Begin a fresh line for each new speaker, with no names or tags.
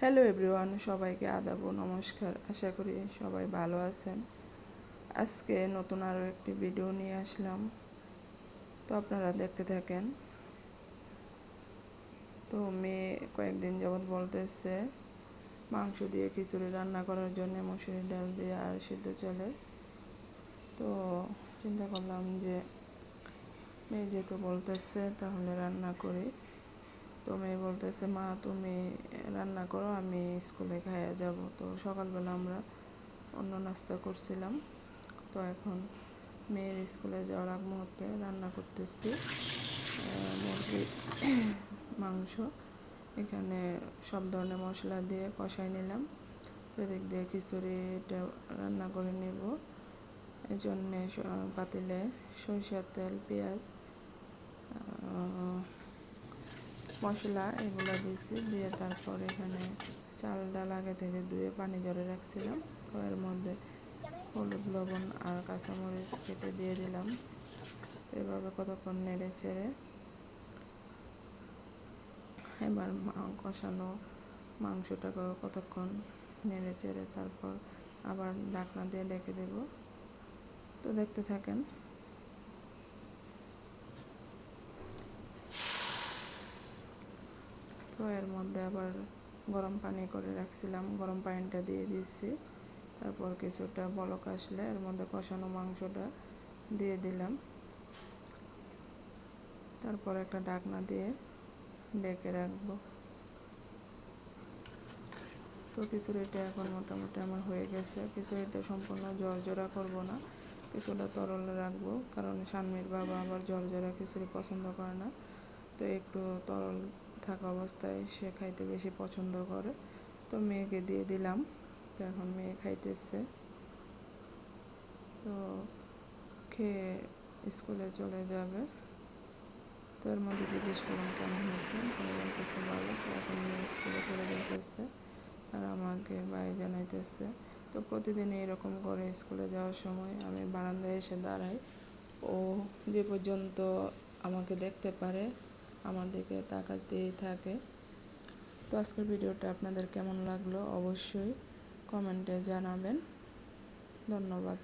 Hello everyone সবাইকে আদাব নমস্কার। আশা করি সবাই ভালো আছেন। আজকে নতুন আরও একটি ভিডিও নিয়ে আসলাম। তো আপনারা দেখতে থাকেন। তো মেয়ে কয়েকদিন যাবৎ বলতেছে, মাংস দিয়ে খিচুড়ি রান্না করার জন্য মসুরির ডাল দিয়ে আর সিদ্ধ চালের। তো চিন্তা করলাম যে, মেয়ে যেহেতু বলতেছে, তাহলে রান্না করি। তো মেয়ে বলতেছে, মা, তুমি রান্না করো, আমি স্কুলে খাইয়া যাব। তো সকালবেলা আমরা অন্য নাস্তা করছিলাম। তো এখন মেয়ের স্কুলে যাওয়ার আগ মুহূর্তে রান্না করতেছি মুরগি, মাংস। এখানে সব ধরনের মশলা দিয়ে কষাই নিলাম। তো এদিক দিয়ে খিচুড়িটা রান্না করে নেব। এই জন্যে পাতিলে সরিষার তেল, পেঁয়াজ মশলা এগুলো দিয়েছি, দিয়ে তারপর এখানে চাল ডাল আগে থেকে ধুয়ে পানি জড়ে রাখছিলাম, তো এর মধ্যে হলুদ, লবণ আর কাঁচামরিচ কেটে দিয়ে দিলাম। তো এভাবে কতক্ষণ নেড়ে চেড়ে এবার কষানো মাংসটাকে কতক্ষণ নেড়ে চেড়ে তারপর আবার ঢাকনা দিয়ে ডেকে দেব। তো দেখতে থাকেন তো এর মধ্যে আবার গরম পানি করে রাখছিলাম। গরম পানিটা দিয়ে দিচ্ছি তারপর কিছুটা বলক আসলে এর মধ্যে কষানো মাংসটা দিয়ে দিলাম। তারপর একটা ডাকনা দিয়ে ডেকে রাখব। তো খিচুড়িটা এখন মোটামুটি আমার হয়ে গেছে। খিচুড়িটা সম্পূর্ণ জর্জরা করব না। কিছুটা তরল রাখব, কারণ স্বামীর বাবা আবার জর্জরা খিচুড়ি পছন্দ করে না। তো একটু তরল থাকা অবস্থায় সে খাইতে বেশি পছন্দ করে। তো মেয়েকে দিয়ে দিলাম। তো এখন মেয়ে খাইতেছে। তো খেয়ে স্কুলে চলে যাবে। তো এর মধ্যে জিজ্ঞেস করলাম, কেমন হয়েছে? বলতেছে, ভালো। তো এখন মেয়ে স্কুলে চলে যেতেছে আর আমাকে বাই জানাইতেছে। তো প্রতিদিন এরকম করে স্কুলে যাওয়ার সময় আমি বারান্দায় এসে দাঁড়াই। ও যে পর্যন্ত আমাকে দেখতে পারে আমার দিকে তাকাতেই থাকে। তো আজকের ভিডিওটা আপনাদের কেমন লাগল অবশ্যই কমেন্টে জানাবেন। ধন্যবাদ।